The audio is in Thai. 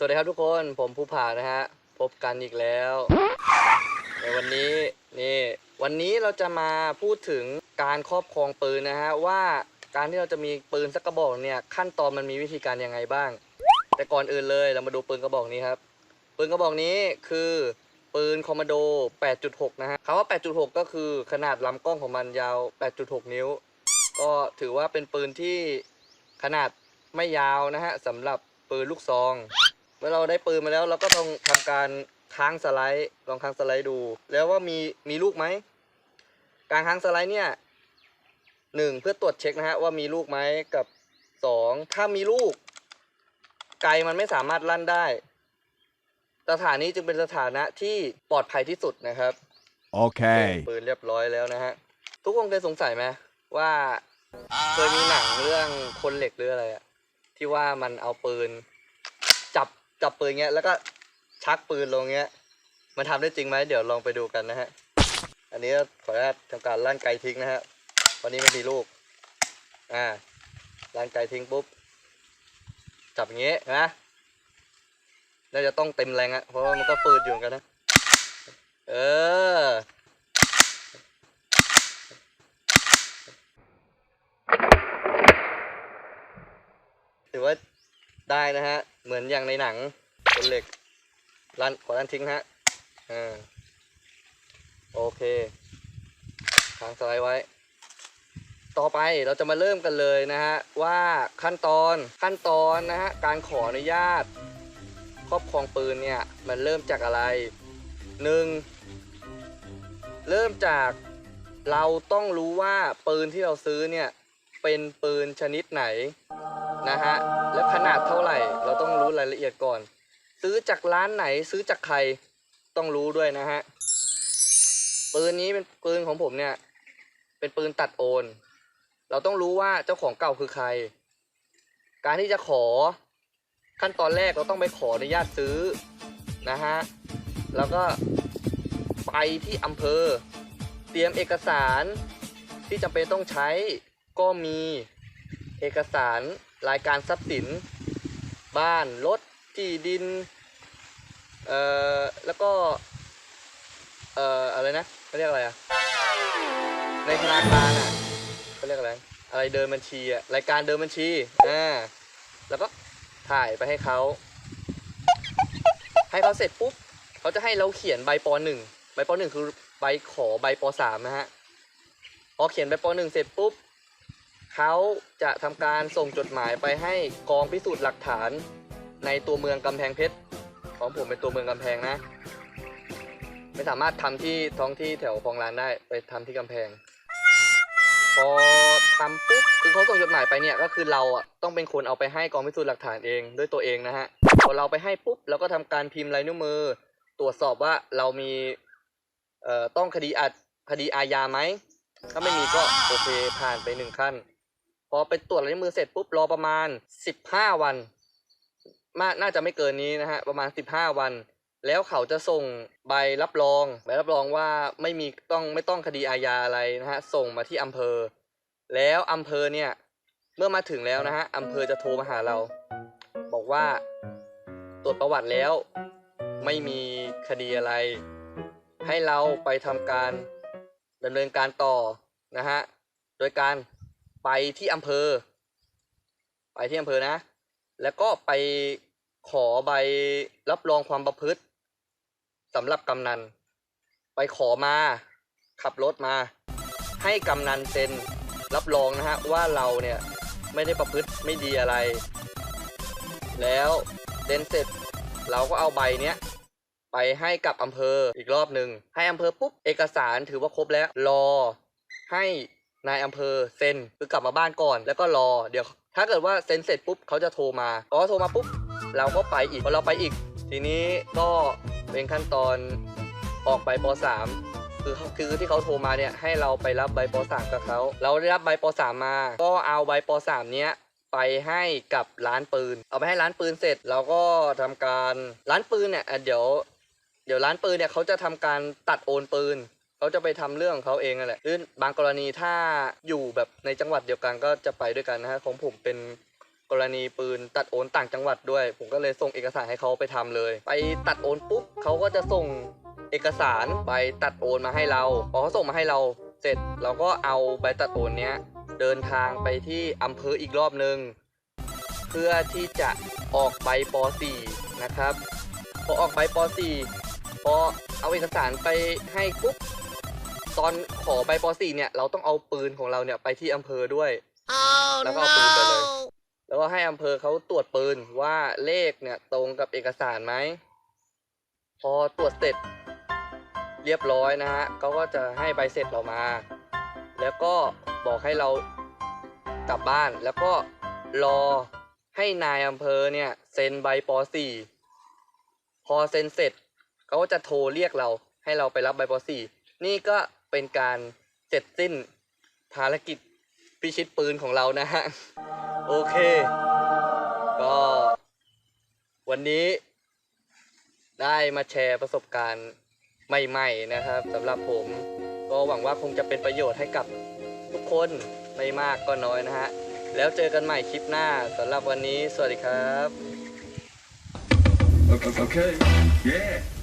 สวัสดีครับทุกคนผมภูผานะฮะ พบกันอีกแล้ว ในวันนี้นี่ วันนี้เราจะมาพูดถึงการครอบครองปืนนะฮะ ว่าการที่เราจะมีปืนสักกระบอกเนี่ยขั้นตอนมันมีวิธีการยังไงบ้าง แต่ก่อนอื่นเลยเรามาดูปืนกระบอกนี้ครับปืนกระบอกนี้คือปืนคอมมานโด 8.6 นะฮะคำว่า 8.6 ก็คือขนาดลำกล้องของมันยาว 8.6 นิ้ว ก็ถือว่าเป็นปืนที่ขนาดไม่ยาวนะฮะสำหรับปืนลูกซอง เมื่อเราได้ปืนมาแล้วเราก็ต้องทำการค้างสไลด์ลองค้างสไลด์ดู แล้วว่ามีมีลูกไหมการค้างสไลด์เนี่ยหนึ่งเพื่อตรวจเช็คนะฮะว่ามีลูกไหมกับสองถ้ามีลูก ไกลมันไม่สามารถลั่นได้ สถานนี้จึงเป็นสถานะที่ปลอดภัยที่สุดนะครับ Okay. ปืนเรียบร้อยแล้วนะฮะทุกคนเคยสงสัยไหมว่าเคยมีหนังเรื่องคนเหล็กหรืออะไรอะที่ว่ามันเอาปืน จับ จับปืนเงี้ยแล้วก็ชักปืนลงเงี้ย มันทำได้จริงไหมเดี๋ยวลองไปดูกันนะฮะ อันนี้ขออนุญาตทำการลั่นไกทิ้งนะฮะวันนี้ไม่มีลูก อ่าลั่นไกทิ้งปุ๊บ จับอย่างเงี้ยนะน่าจะต้องเต็มแรงอะเพราะว่ามันก็ปืนอยู่กันนะ เออถือว่าได้นะฮะ เหมือนอย่างในหนังคนเหล็กรันขอรันทิ้งฮะอ่าโอเคทางสไลด์ไว้ ต่อไปเราจะมาเริ่มกันเลยนะฮะว่าขั้นตอนขั้นตอนนะฮะการขออนุญาตครอบครองปืนเนี่ยมันเริ่มจากอะไรหนึ่งเริ่มจากเราต้องรู้ว่าปืนที่เราซื้อเนี่ยเป็นปืนชนิดไหนนะฮะ ดเท่าไหร่ เราต้องรู้รายละเอียดก่อน ซื้อจากร้านไหนซื้อจากใครต้องรู้ด้วยนะฮะปืนนี้เป็นปืนของผมเนี่ย เป็นปืนตัดโอน เราต้องรู้ว่าเจ้าของเก่าคือใคร การที่จะขอขั้นตอนแรกเราต้องไปขออนุญาตซื้อนะฮะแล้วก็ไปที่อำเภอ เตรียมเอกสารที่จำเป็นต้องใช้ก็มีเอกสารรายการทรัพย์สิน บ้านรถที่ดินเอ่อแล้วก็เอ่ออะไรนะเขาเรียกอะไรอะในธนาคารอะเขาเรียกอะไรอะไรเดินบัญชีอะรายการเดินบัญชีอ่าแล้วก็ถ่ายไปให้เขาให้เขาเสร็จปุ๊บเขาจะให้เราเขียนใบปหนึ่งใบปหนึ่งคือใบขอใบปสามนะฮะพอเขียนใบปหนึ่งเสร็จปุ๊บ เขาจะทำการส่งจดหมายไปให้กองพิสูจน์หลักฐานในตัวเมืองกำแพงเพชรของผมเป็นตัวเมืองกำแพงนะ ไม่สามารถทำที่ท้องที่แถวคลองลานได้ไปทำที่กำแพง พอทำปุ๊บคือเขาส่งจดหมายไปเนี่ยก็คือเราอะต้องเป็นคนเอาไปให้กองพิสูจน์หลักฐานเองด้วยตัวเองนะฮะพอเราไปให้ปุ๊บเราก็ทำการพิมพ์ลายนิ้วมือ ตรวจสอบว่าเรามีเอ่อต้องคดีอาคดีอาญาไหมถ้าไม่มีก็โอเคผ่านไปหนึ่งขั้น พอไปตรวจลายนิ้วมือเสร็จปุ๊บรอประมาณสิบห้าวันมาน่าจะไม่เกินนี้นะฮะประมาณสิบห้าวัน แล้วเขาจะส่งใบรับรองใบรับรองว่าไม่มีต้องไม่ต้องคดีอาญาอะไรนะฮะส่งมาที่อำเภอ แล้วอำเภอเนี่ยเมื่อมาถึงแล้วนะฮะอำเภอจะโทรมาหาเรา บอกว่าตรวจประวัติแล้วไม่มีคดีอะไร ให้เราไปทำการดำเนินการต่อนะฮะโดยการ ไปที่อำเภอ ไปที่อำเภอนะ แล้วก็ไปขอใบรับรองความประพฤติสำหรับกำนัน ไปขอมาขับรถมา ให้กำนันเซ็นรับรองนะฮะว่าเราเนี่ยไม่ได้ประพฤติไม่ดีอะไร แล้วเซ็นเสร็จเราก็เอาใบเนี้ยไปให้กับอำเภออีกรอบหนึ่งให้อำเภอปุ๊บเอกสารถือว่าครบแล้ว รอให้ นายอำเภอเซ็นคือกลับมาบ้านก่อน แล้วก็รอเดี๋ยว ถ้าเกิดว่าเซ็นเสร็จปุ๊บเขาจะโทรมาพอโทรมาปุ๊บเราก็ไปอีกพอเราไปอีก ทีนี้ก็เป็นขั้นตอนออกใบปสามคือคือที่เขาโทรมาเนี่ยให้เราไปรับใบปสามกับเขาเราได้รับใบปสามมา ก็เอาใบปสามเนี้ยไปให้กับร้านปืน เอาไปให้ร้านปืนเสร็จเราก็ทำการร้านปืนเนี่ยเดี๋ยว เดี๋ยวร้านปืนเนี่ยเขาจะทำการตัดโอนปืน เขาจะไปทำเรื่องเขาเองนั่นแหละหรือบางกรณีถ้าอยู่แบบในจังหวัดเดียวกันก็จะไปด้วยกันนะฮะของผมเป็นกรณีปืนตัดโอนต่างจังหวัดด้วย ผมก็เลยส่งเอกสารให้เขาไปทำเลย ไปตัดโอนปุ๊บเขาก็จะส่งเอกสารใบตัดโอนมาให้เราพอเขาส่งมาให้เราเสร็จเราก็เอาใบตัดโอนเนี้ยเดินทางไปที่อำเภออีกรอบนึง เพื่อที่จะออกใบป .4 นะครับพอออกใบป .4 พอเอาเอกสารไปให้ปุ๊บ ตอนขอใบป .4 เนี่ยเราต้องเอาปืนของเราเนี่ยไปที่อำเภอด้วยแล้วก็เอาปืนไปเลย แล้วก็ให้อำเภอเขาตรวจปืนว่าเลขเนี่ยตรงกับเอกสารไหม พอตรวจเสร็จเรียบร้อยนะฮะเขาก็จะให้ใบเสร็จเรามา แล้วก็บอกให้เรากลับบ้าน แล้วก็รอให้นายอำเภอเนี่ยเซ็นใบป .4 พอเซ็นเสร็จเขาก็จะโทรเรียกเราให้เราไปรับใบป .4 นี่ก็ เป็นการเสร็จสิ้นภารกิจพิชิตปืนของเรานะฮะ โอเค ก็วันนี้ได้มาแชร์ประสบการณ์ใหม่ ๆ นะครับสำหรับผม ก็หวังว่าคงจะเป็นประโยชน์ให้กับทุกคนไม่มากก็น้อยนะฮะ แล้วเจอกันใหม่คลิปหน้าสำหรับวันนี้ สวัสดีครับ Okay. okay. Yeah.